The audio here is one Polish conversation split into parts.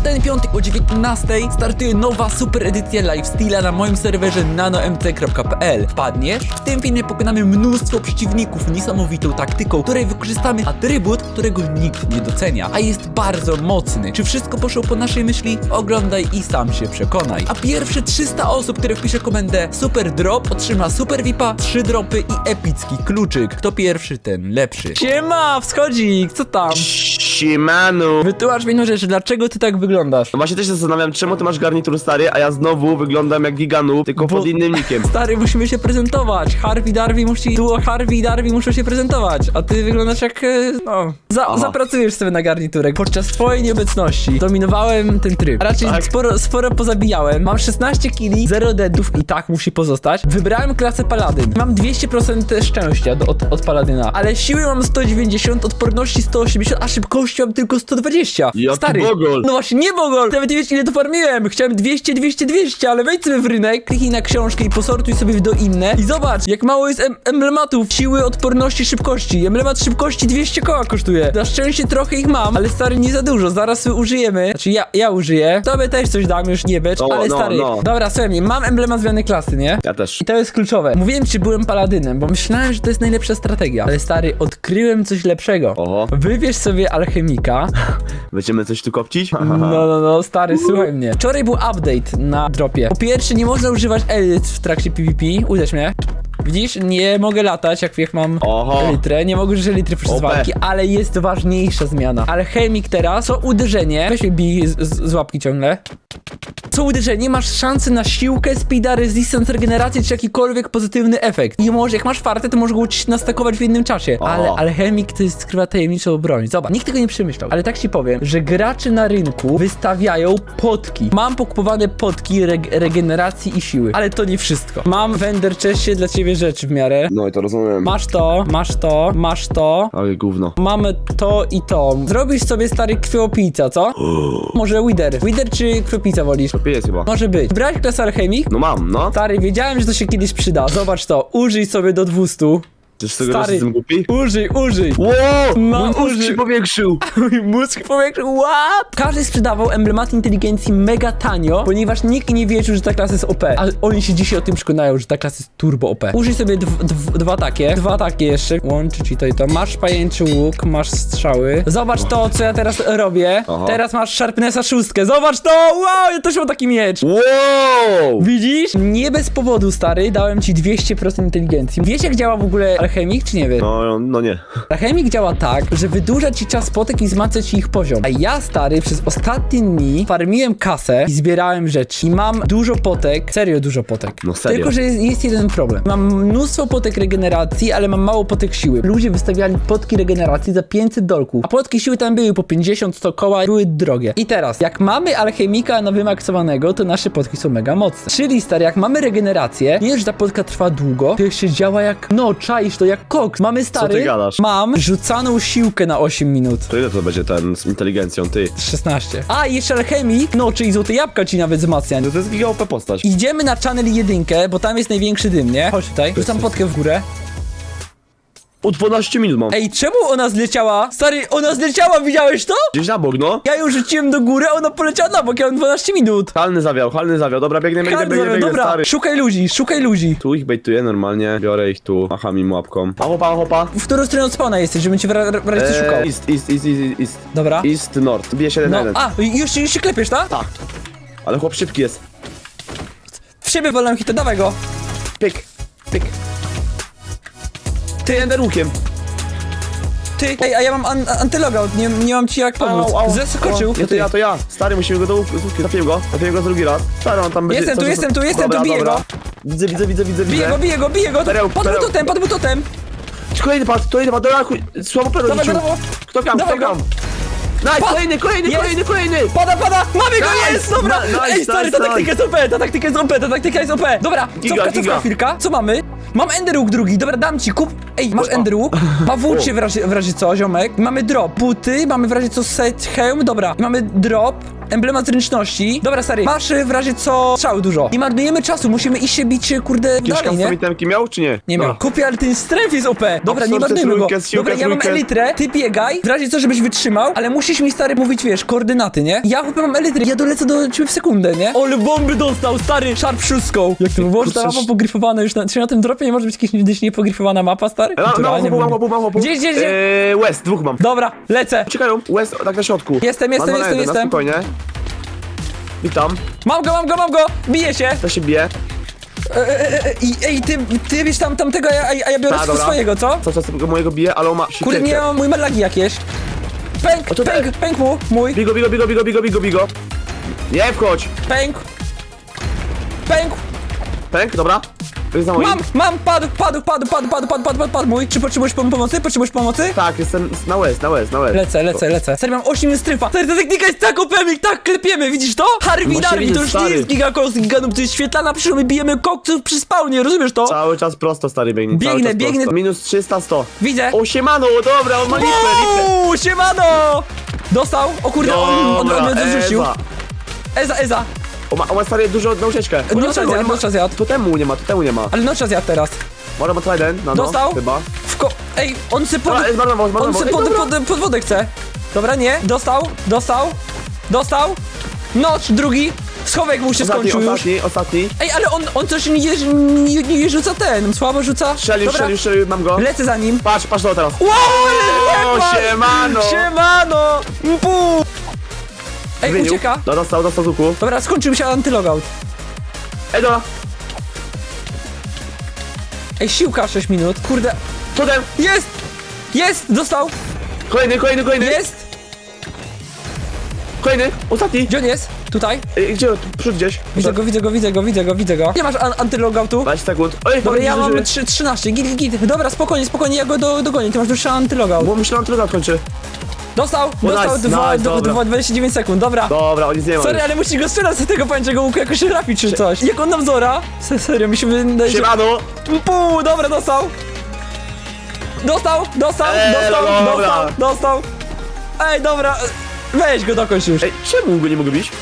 w ten piątek o 19 startuje nowa super edycja Lifesteala na moim serwerze nanomc.pl. Wpadniesz? W tym filmie pokonamy mnóstwo przeciwników niesamowitą taktyką, której wykorzystamy atrybut, którego nikt nie docenia, a jest bardzo mocny. Czy wszystko poszło po naszej myśli? Oglądaj i sam się przekonaj. A pierwsze 300 osób, które wpisze komendę super drop otrzyma super VIPa, 3 dropy i epicki kluczyk. Kto pierwszy, ten lepszy. Siema, wschodzik, co tam? Siemanu! Wytłumacz mi jedną rzecz, dlaczego ty tak wyglądasz? No właśnie też się zastanawiam, czemu ty masz garnitur stary, a ja znowu wyglądam jak Giganu, tylko Bo- pod innym nickiem. Stary, musimy się prezentować. Harvey Darby musi, duo Harvey i Darby muszą się prezentować, a ty wyglądasz jak, e, no, za, zapracujesz sobie na garniturek. Podczas twojej nieobecności dominowałem ten tryb. A raczej Tak. sporo, sporo pozabijałem. Mam 16 kili, 0 deadów i tak musi pozostać. Wybrałem klasę Paladyn. Mam 200% szczęścia do, od, od Paladyna, ale siły mam 190, odporności 180, a szybkości mam tylko 120. Jaki Stary, bogol. no właśnie, nie bogol! Nawet nie wiesz ile to farmiłem. Chciałem 200, 200, 200, ale wejdź sobie w rynek, kliknij na książkę i posortuj sobie do inne i zobacz, jak mało jest em emblematów siły, odporności, szybkości. Emblemat szybkości 200 koła kosztuje. Na szczęście trochę ich mam, ale stary, nie za dużo. Zaraz użyjemy. Znaczy ja, ja użyję. Tobie też coś dam, już nie becz, No, ale no, stary. no. Dobra, słuchaj mnie, mam emblemat zmiany klasy, nie? Ja też. I to jest kluczowe. Mówiłem ci, byłem paladynem, bo myślałem, że to jest najlepsza strategia. Ale stary, odkryłem coś lepszego. Oho. Wybierz sobie alchemika. Będziemy coś tu kopcić? No, no, no, stary, słuchaj mnie. Wczoraj był update na dropie. Po pierwsze, nie można używać elit w trakcie PvP. Uderz mnie. Widzisz, nie mogę latać, jak, jak mam Oho. elitrę, nie mogę użyć elitry przez OP. walki, ale jest ważniejsza zmiana. Alchemik teraz, co uderzenie, weź mnie bij z, z, z łapki ciągle. Co uderzenie, masz szansę na siłkę, speeda, resistance, regenerację, czy jakikolwiek pozytywny efekt. I może, jak masz fartę, to może go nastakować w jednym czasie. Ale alchemik to jest skrywa tajemniczą broń. Zobacz, nikt tego nie przemyślał. Ale tak ci powiem, że gracze na rynku wystawiają potki. Mam pokupowane potki reg regeneracji i siły. Ale to nie wszystko. Mam w Ender dla ciebie rzeczy w miarę. No i to rozumiem. Masz to, masz to, masz to. Ale gówno. Mamy to i to. Zrobisz sobie stary krwiopijca, co? Może Wither. Wither czy krwiopijca wolisz? Jest chyba. Może być. Brałeś klasę alchemik? No mam, no. Stary, wiedziałem, że to się kiedyś przyda. Zobacz to. Użyj sobie do 200. Z tego Stary. jestem głupi? Użyj, użyj. Wow! No, Mój mózg uży- się powiększył! Mój mózg powiększył. What? Każdy sprzedawał emblemat inteligencji mega tanio, ponieważ nikt nie wierzył, że ta klasa jest OP. Ale oni się dzisiaj o tym przekonają, że ta klasa jest turbo OP. Użyj sobie dw dw dwa takie. Dwa takie jeszcze. Łączy ci to i to. Masz pajęczy łuk, masz strzały. Zobacz to, co ja teraz robię. Aha. Teraz masz Sharpnessa szóstkę. Zobacz to! Wow, ja też mam taki miecz. Wow! Widzisz? Nie bez powodu, stary, dałem ci 200% inteligencji. Wiesz, jak działa w ogóle alchemik, czy nie wiesz? No, no nie. Alchemik działa tak, że wydłuża ci czas potek i wzmacnia ci ich poziom. A ja, stary, przez ostatnie dni farmiłem kasę i zbierałem rzeczy. I mam dużo potek, serio dużo potek. No serio. Tylko, że jest, jest jeden problem. Mam mnóstwo potek regeneracji, ale mam mało potek siły. Ludzie wystawiali potki regeneracji za 500 dolków, a potki siły tam były po 50-100 koła, były drogie. I teraz, jak mamy alchemika na wymaksowanego, to nasze potki są mega mocne. Czyli, stary, jak mamy regenerację, nie, że ta potka trwa długo, to jeszcze działa jak, no, czaisz to jak koks. Mamy, stary, ty gadasz? mam rzucaną siłkę na 8 minut. To ile to będzie ten z inteligencją, ty? 16. A, i jeszcze alchemik, no, czyli złote jabłka ci nawet wzmacnia. No to jest giga OP postać. Idziemy na channel jedynkę, bo tam jest największy dym, nie? Chodź tutaj, rzucam potkę w górę. O 12 minut mam. Ej, czemu ona zleciała? Stary, ona zleciała, widziałeś to? Gdzieś na bok, no. Ja ją rzuciłem do góry, a ona poleciała na bok, ja mam 12 minut. Halny zawiał, halny zawiał. Dobra, biegnę, biegnę, biegnę, biegnę, dobra, stary. szukaj ludzi, szukaj ludzi. Tu ich bejtuję normalnie, biorę ich tu, macham im łapką. A hopa, hopa. W którą stronę od spawna jesteś, żebym cię w ra- w razie szukał? Eee, east, east, east, east, east. Dobra. East, north. Bije 7 No, na 1. a, już, już się klepiesz, tak? Tak. Ale chłop szybki jest. W siebie wolę hita, dawaj go. Pyk, pyk. Ty, enderłukiem. Ty, ej, a ja mam an nie, nie mam ci jak pomóc. Zeskoczył. Ja to ja, to ja. Stary, musimy go do łuk- z łupki. Trafiłem go. Trafiłem go drugi raz. Stary, on tam będzie... Jestem tu, jestem tu, jestem dobra, tu, biję dobra. go. Widzę, widzę, widzę, widzę, Biję widzę. go, biję go, biję go. Pereł, Pod pereł. butotem, pod butotem. Kolejny pad, kolejny pad, dobra, chuj. Słabo perło Dawaj, rzucił. dawaj. Kto kam, Dawaj kto go. kam? Nice, Pa- kolejny, kolejny, Jest. kolejny, kolejny. Pada, pada! Mamy go, Nice, jest! Dobra! nice, Ej, stary, nice, ta taktyka jest OP, ta taktyka jest OP, ta taktyka jest OP! Dobra, Giga, cofka, giga. cofka chwilka. Co mamy? Mam Enderhook drugi, dobra, dam ci, kup. Ej, masz? Powódź się w razie, w razie co, ziomek. Mamy drop, buty, mamy w razie co set, hełm, dobra. Mamy drop, emblemat zręczności. Dobra, stary, masz y, w razie co strzały dużo. Nie marnujemy czasu, musimy iść się bić, y, kurde, Jakieś dalej, nie? custom itemki miał, czy nie? Nie miał. Dobra. Kupię, ale ten stref jest OP. Dobra, nie marnujmy go. trójkę, siłkę Dobra, ja mam trójkę. elitrę, ty biegaj, w razie co, żebyś wytrzymał, ale musisz mi, stary, mówić, wiesz, koordynaty, nie? Ja chłopie mam elitrę, ja dolecę do ciebie w sekundę, nie? Ole bomby dostał, stary, sharp szóstką. Jak to było, że ta Kurczę, mapa pogryfowana już, na, czy na tym dropie nie może być jakaś gdzieś niepogryfowana mapa, stary? Mam, mam Naturalnie mam mówię. chłopu, mam chłopu. Gdzie, gdzie, gdzie? Eee, West, dwóch mam. Dobra, lecę. Uciekają, West, tak na środku. Jestem, jestem, Mam dwa na jestem, jeden, jestem. Spokojnie. Witam, Mam go, mam go, mam go, bije się. to się bije. E, e, e, i- Ej, ty, ty bierz tam tamtego, a ja, a ja biorę Ta, dobra. swojego, co? Co czas tego mojego bije, ale on ma Kurde, nie, mam mój ma lagi jakieś. Pęk, O, to pęk, pęk mu, mój. Bigo, bigo, bigo, bigo, bigo, bigo, bigo. Nie wchodź. Pęk. Pęk. Pęk, dobra. To jest za moim. Mam, mam, padł, padł, padł, padł, padł, padł, padł, padł, padł mój. Czy potrzebujesz pom- pomocy? Potrzebujesz pomocy? Tak, jestem na West, na West, na West. Lecę, lecę, lecę. Serio, mam 8 stryfa. Stary, ta technika jest tak OP, my tak klepiemy, widzisz to? Harvey Właśnie Darwin, to już nie stary. jest gigakos, giganum, to jest świetlana, my bijemy kokców przy spawnie, rozumiesz to? Cały czas prosto, stary biegnie. Biegnę, cały czas biegnę. Prosto. Minus 300, 100. Widzę. O, siemano, dobra, on ma lipę, lipę. Uuu, siemano! Dostał? O kurde, on, on, on mnie dorzucił. Ewa. Eza, Eza. On ma, on ma stary dużo nauczeczkę. No czas zjadł, no czas zjadł. To temu nie ma, to temu nie ma. Ale no czas zjadł teraz. Może ma to jeden, no, no Dostał? chyba. W ko... Ej, on se pod... Dobra, On zmarnował. se pod, pod, pod wodę chce. Dobra, nie. Dostał, dostał, dostał. Nocz, drugi. Schowek mu się Ostatni, skończył już. ostatni, ostatni. Ej, ale on, on coś nie, nie, nie, nie rzuca ten. Słabo rzuca. Strzelił, Dobra, strzelił, strzelił, mam go. lecę za nim. Patrz, patrz to teraz. Wow, O, ale nie siemano. Siemano! Ej, Wyniósł. ucieka. No, dostał, dostał z łuku. Dobra, skończył się antylogout. Ej, dobra. Ej, siłka 6 minut. Kurde. Totem. Jest! Jest! Dostał! Kolejny, kolejny, kolejny. Jest! Kolejny, ostatni. Gdzie on jest? Tutaj? Ej, gdzie? Tu, Przód gdzieś. Widzę go, widzę go, widzę go, widzę go, widzę go. Nie masz an antylogoutu? 20 sekund. Ej, Dobra, ja mam. 3, 13, git, git. Dobra, spokojnie, spokojnie, ja go do, dogonię. Ty masz dłuższy antylogout. Bo myślałem, że kończy. Dostał, dostał nice, dwa, nice, dobra. dwa, 29 sekund, dobra. Dobra, on nic nie ma. Sorry, ale musisz go strzelać z tego pańczego łuku, jakoś trafić czy coś. Jak on nam zora? Se- Serio, mi się wydaje, że... Siemano. Pół, dobra, dostał. Dostał, dostał, Eee, dostał, no dobra. dostał, dostał. Ej, dobra, weź go dokończ już. Ej, czemu go nie mogę bić?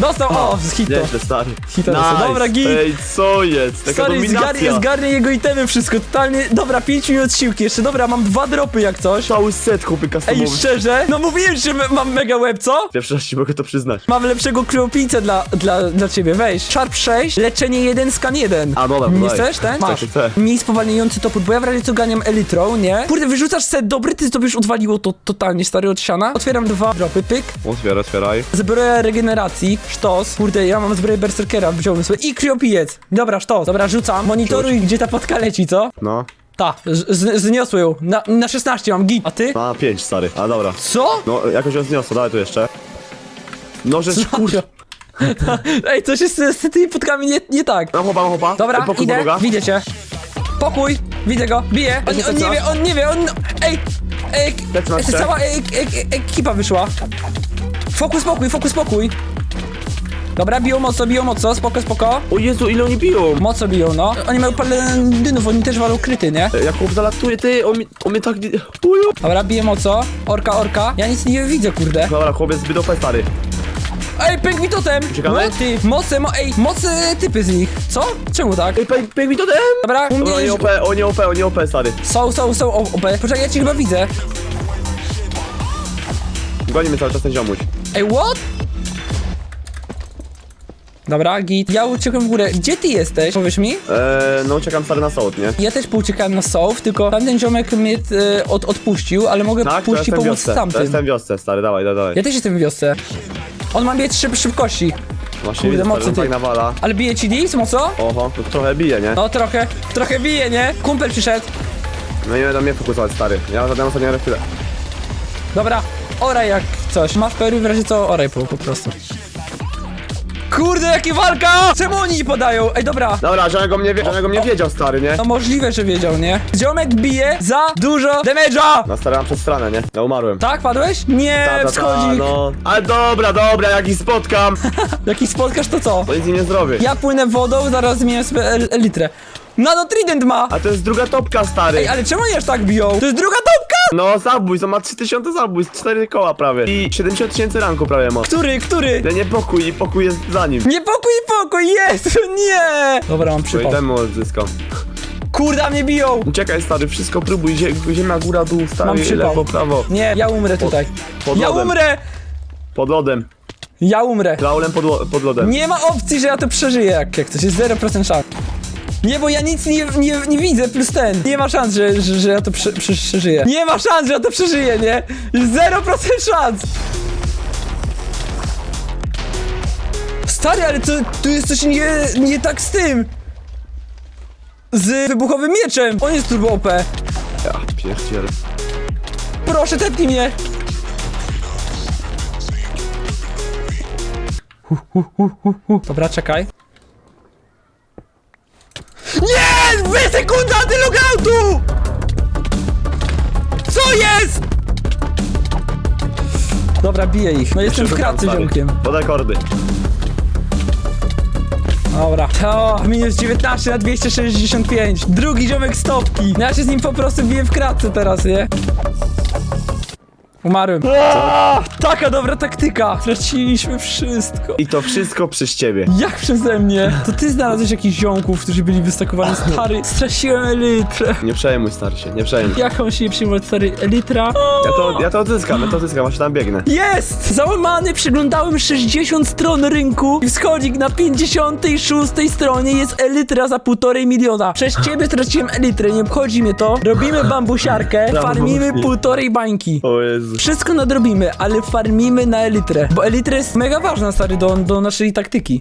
Dostał, o, z hito. Nieźle, stary. Hito dostał. Dobra, git. Ej, co jest? Taka Stary, zgarnie, dominacja. zgarnie jego itemy, wszystko, totalnie, dobra, 5 minut siłki jeszcze, dobra, mam dwa dropy jak coś. Cały set chłopy Ej, customowy. szczerze, no mówiłem, że mam mega web, co? Pierwszy raz ci mogę to przyznać. Mam lepszego krwiopijcę dla, dla, dla ciebie, weź. Sharp 6, leczenie 1, skan 1. A, dobra, Nie daj. chcesz, ten? Chcę, Masz. chcę. Mniej spowalniający topór, bo ja w razie co ganiam elitrą, nie? Kurde, wyrzucasz set dobry, ty to by już odwaliło to totalnie, stary, od siana. Otwieram dwa dropy, pyk. Otwieraj, otwieraj. Zbroja regeneracji, sztos. Kurde, ja mam zbroję berserkera, wziąłem sobie. I kriopijec. Dobra, sztos. Dobra, rzucam. Monitoruj, gdzie ta podka leci, co? No. Ta, z- z- zniosły ją. Na, na 16 mam git. A ty? A, pięć, stary. A, dobra. Co? No, jakoś ją zniosło, dawaj tu jeszcze. No, że kur... Ej, coś jest z, z tymi podkami nie, nie tak. Mam chopa, mam chopa. Dobra, pokój idę, podłoga. widzę cię. Pokój, widzę go, bije. On, on nie wie, on nie wie, on... Ej, ej, Lecz na ej trzech. cała e, e, ekipa wyszła. Fokus, spokój, fokus, spokój. Dobra, biją mocno, biją mocno, spoko, spoko. O Jezu, ile oni biją. Mocno biją, no. Oni mają paladynów, oni też walą kryty, nie? Ej, Jak chłop zalatuje, ty, on mi, on mnie tak... Uju. Dobra, bije mocno. Orka, orka. Ja nic nie widzę, kurde. Dobra, chłop jest zbyt OP, stary. Ej, pęk mi totem! Uciekamy? No, Ty, moce, mo ej, moce typy z nich. Co? Czemu tak? Ej, pej, pej mi to. Dobra, u mnie nie już... OP, o nie OP, o nie OP, stary. Są, są, są, o, o, Poczekaj, ja ci chyba widzę. Goni mnie cały czas ten ziomuś. Ej, what? Dobra, git. Ja uciekłem w górę. Gdzie ty jesteś? Powiesz mi? Eee, no uciekam stary na sołd, nie? Ja też pouciekałem na Soul, tylko tamten ziomek mnie e, od, odpuścił, ale mogę Tak, to pójść i jestem w pomóc wiosce. To tamtym. jestem w wiosce, stary, dawaj, dawaj, dawaj. Ja też jestem w wiosce. On ma mieć szyb, szybkości, Właśnie widzę, stary, ty. tak nawala. ale bije ci dis mocno? Oho, to trochę bije, nie? No trochę, trochę bije, nie? Kumpel przyszedł. No nie będą mnie fokusować, stary. Ja zadam ostatnią refilę. Dobra, oraj jak coś. Masz perły w razie co, oraj po, po prostu. Kurde, jaka walka! Czemu oni nie podają? Ej, dobra. Dobra, żadnego mnie, wie, żadnego mnie wiedział, stary, nie? No możliwe, że wiedział, nie? Ziomek bije za dużo damage'a! No stary, mam przez stronę, nie? Ja umarłem. Tak, padłeś? Nie, Ta, ta, ta, wschodzik. no. Ale dobra, dobra, jak ich spotkam, Jaki spotkasz, to co? to nic im nie zrobię. Ja płynę wodą, zaraz zmienię sobie el elitrę. Nano Trident ma! A to jest druga topka, stary. Ej, ale czemu oni aż tak biją? To jest druga topka! No zabójstw, on ma 3000 zabójstw, 4 koła prawie. I 70 tysięcy ranku prawie ma. Który, który? Ja nie pokój i pokój jest za nim. Nie pokój, pokój, jest! Nie! Dobra, mam No i przypał. temu odzyskam. Kurde, a mnie biją! Uciekaj stary, wszystko próbuj, zie- ziemia, góra, dół, Mam stary, przypał. lewo, prawo. Nie, ja umrę tutaj. pod Ja lodem. umrę! Pod lodem. Ja umrę. Laulem pod, lo- pod lodem. Nie ma opcji, że ja to przeżyję, jak, jak coś jest 0% szans. Nie, bo ja nic nie, nie, nie widzę, plus ten. Nie ma szans, że, że, że ja to prze, prze, przeżyję. Nie ma szans, że ja to przeżyję, nie? Jest 0% szans. Stary, ale to, tu jest coś nie, nie tak z tym. Z wybuchowym mieczem. On jest turbo OP. Ja pierdzielę. Proszę, tepnij mnie. Hu, hu, hu, hu, hu. Dobra, czekaj. Nie! Dwie sekundy antylogoutu! Co jest? Dobra, biję ich. No jestem w kratce ziomkiem. Pod akordy. Dobra. To minus 19 na 265. Drugi ziomek stopki. Ja się z nim po prostu biję w kratce teraz, nie? Umarłem. Aaa, taka dobra taktyka. Straciliśmy wszystko. I to wszystko przez ciebie. Jak przeze mnie? To ty znalazłeś jakichś ziomków, którzy byli wystakowani stary. Straciłem elitrę. Nie przejmuj starcie, nie przejmuj. Jak on się nie przyjmować stary elitra? Ja to, ja to odzyskam, ja to odzyskam, właśnie tam biegnę. Jest! Załamany przeglądałem 60 stron rynku i wschodzik na 56 stronie jest elitra za półtorej miliona. Przez ciebie straciłem elitrę, nie obchodzi mnie to. Robimy bambusiarkę, Brawo, farmimy Murphy. półtorej bańki. O Jezu. Wszystko nadrobimy, ale farmimy na elitrę. Bo elitra jest mega ważna, stary, do, do naszej taktyki.